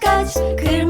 kaç kır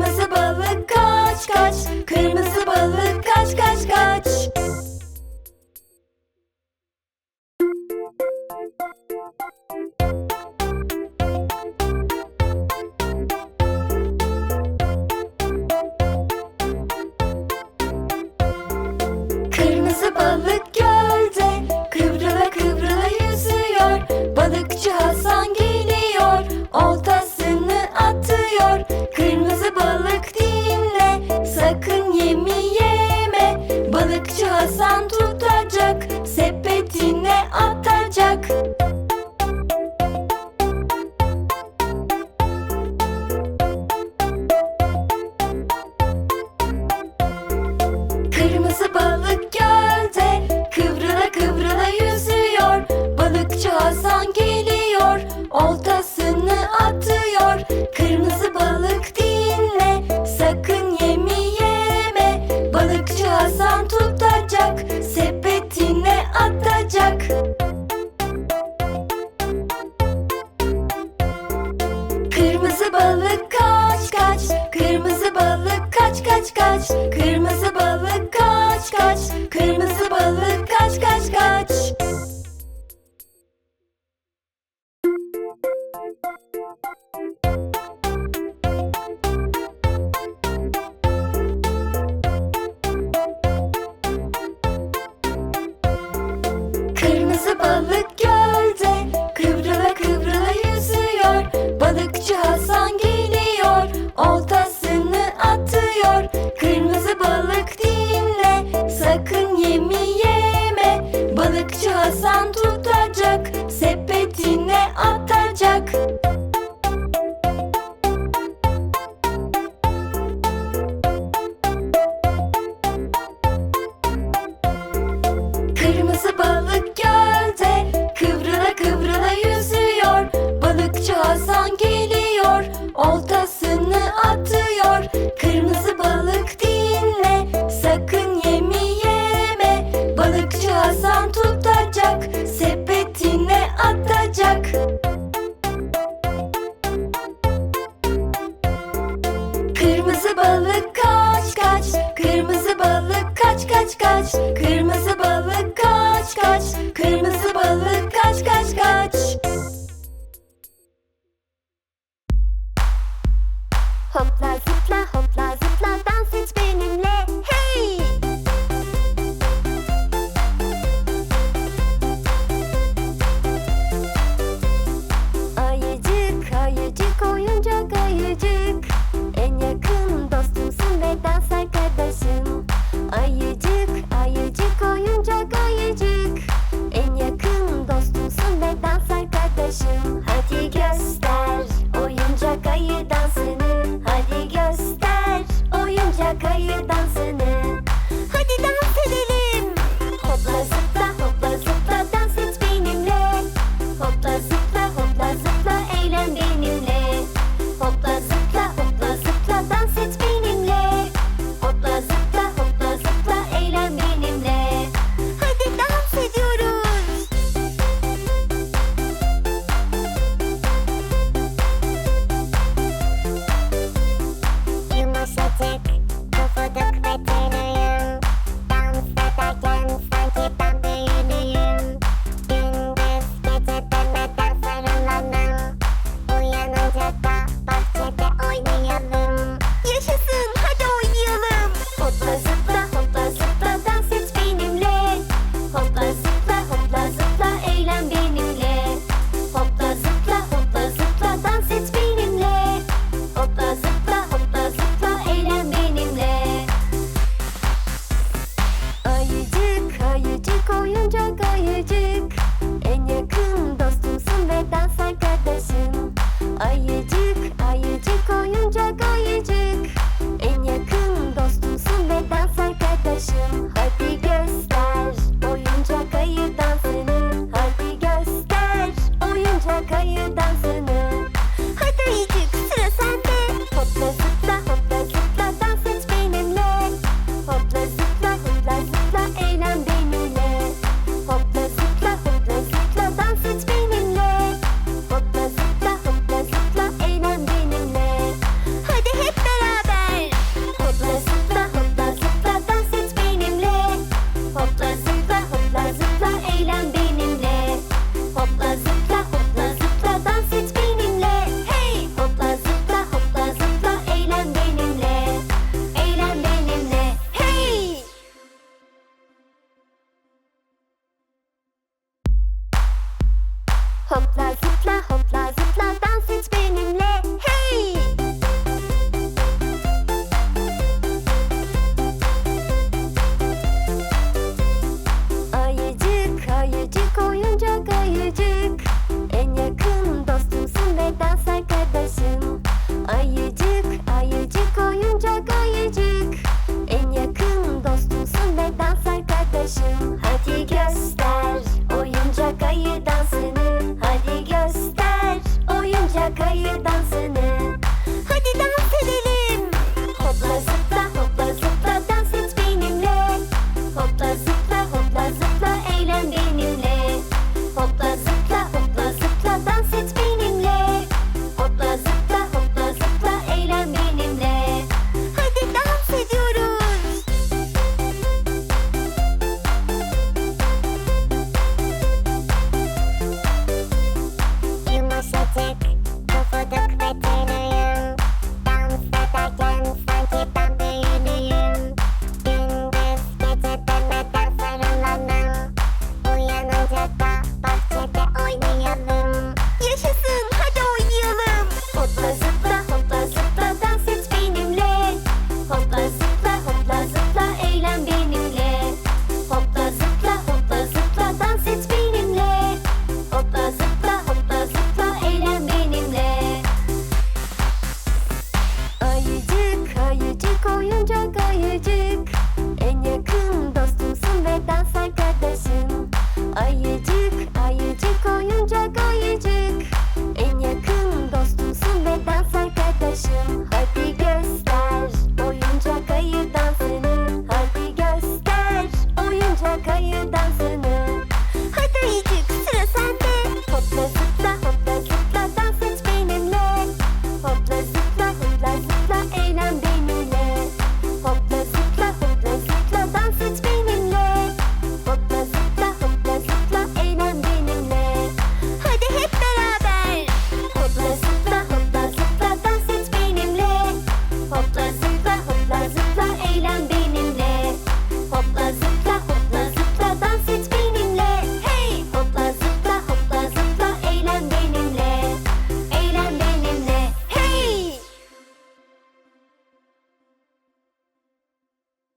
kaç Kırmızı balık kaç kaç Kırmızı balık kaç kaç kaç. Kırmızı balık gölde kıvrıla kıvrıla yüzüyor. Balıkçı Hasan geliyor 这个雨季